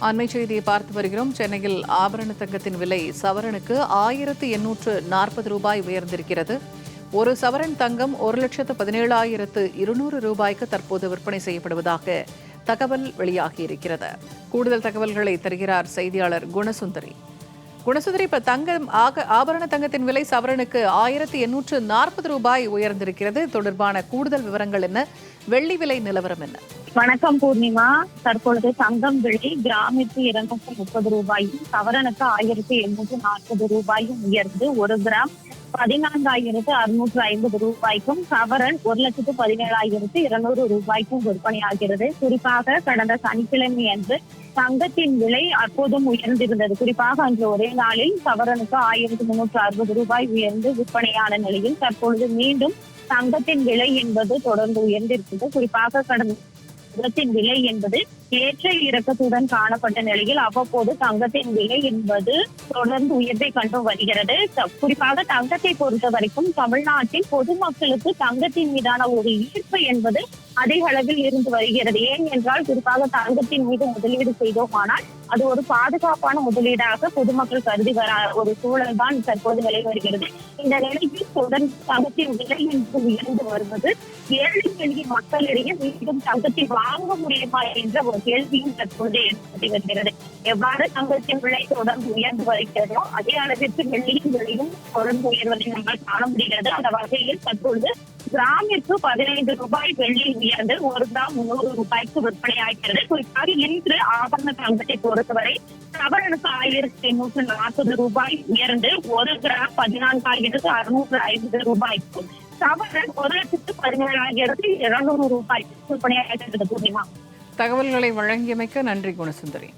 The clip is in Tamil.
அண்மை செய்தியை பார்த்து வருகிறோம். சென்னையில் ஆபரண தங்கத்தின் விலை சவரனுக்கு ஆயிரத்து எண்ணூற்று நாற்பது ரூபாய் உயர்ந்திருக்கிறது. ஒரு சவரன் தங்கம் ஒரு லட்சத்து பதினேழாயிரத்து இருநூறு ரூபாய்க்கு தற்போது விற்பனை செய்யப்படுவதாக தகவல் வெளியாகியிருக்கிறது. கூடுதல் தகவல்களை தருகிறார் செய்தியாளர் குணசுந்தரி. குணசுந்தரி இப்ப தங்கம் ஆக ஆபரண தங்கத்தின் விலை சவரனுக்கு ஆயிரத்தி எண்ணூற்று நாற்பது ரூபாய் உயர்ந்திருக்கிறது. தொடர்பான கூடுதல் விவரங்கள் என்ன? வெள்ளி விலை நிலவரம் என்ன? வணக்கம் பூர்ணிமா. தற்பொழுது தங்கம் விலை கிராமிற்கு இருநூற்றி முப்பது ரூபாயும் சவரனுக்கு ஆயிரத்தி எண்ணூற்று நாற்பது ரூபாயும் உயர்ந்து ஒரு கிராம் பதினான்காயிரத்து அறுநூற்று ஐம்பது ரூபாய்க்கும் சவரன் ஒரு லட்சத்து பதினேழாயிரத்து இருநூறு ரூபாய்க்கும் விற்பனையாகிறது. குறிப்பாக கடந்த சனிக்கிழமை அன்று தங்கத்தின் விலை அப்போதும் உயர்ந்திருந்தது. குறிப்பாக அன்று ஒரே நாளில் சவரனுக்கு ஆயிரத்து முன்னூற்று அறுபது ரூபாய் உயர்ந்து விற்பனையான நிலையில் தற்பொழுது மீண்டும் தங்கத்தின் விலை என்பது தொடர்ந்து உயர்ந்திருக்கிறது. குறிப்பாக கடந்த உரத்தின் விலை என்பது ஏற்ற இறக்கத்துடன் காணப்பட்ட நிலையில் அவ்வப்போது தங்கத்தின் விலை என்பது தொடர்ந்து உயர்வை கண்டு வருகிறது. குறிப்பாக தங்கத்தை பொறுத்த வரைக்கும் தமிழ்நாட்டில் பொதுமக்களுக்கு தங்கத்தின் மீதான ஒரு ஈர்ப்பு என்பது அதிக அளவில் இருந்து வருகிறது. ஏன் என்றால் குறிப்பாக தங்கத்தின் மீது முதலீடு செய்தோமானால் அது ஒரு பாதுகாப்பான முதலீடாக பொதுமக்கள் கருதி வர ஒரு சூழல் தான் தற்போது நிலை வருகிறது. இந்த நிலையில் தொடர்ந்து தங்கத்தின் விலை என்பது உயர்ந்து வருவது ஏழை எளிய மக்களிடையே மீண்டும் தங்கத்தை வாங்க முடியுமா என்ற ஒரு கேள்வியும் தற்போது ஏற்பட்டு வருகிறது. எவ்வாறு தங்கத்தின் விலை தொடர்ந்து உயர்ந்து வருகிறதோ அதே அளவிற்கு வெள்ளியின் விலையும் தொடர்ந்து உயர்வதை நம்மால் காண முடிகிறது. அந்த வகையில் தற்பொழுது கிராமிற்கு பதினைந்து ரூபாய் வெள்ளி உயர்ந்து ஒரு கிராம் முன்னூறு ரூபாய்க்கு விற்பனையாகிறது குறிப்பாக இன்று ஆபரண தங்கத்தை பொறுத்தவரை சவரனுக்கு ஆயிரத்தி எண்ணூற்று நாற்பது ரூபாய் உயர்ந்து ஒரு கிராம் பதினான்காயிரத்து அறுநூற்று ஐம்பது ரூபாய்க்கும் சவரன் ஒரு லட்சத்து பதினேழாயிரத்து இருநூறு ரூபாய் விற்பனையாகிறது பூர்ணிமா. தகவல்களை வழங்கியமைக்க நன்றி குணசுந்தரி.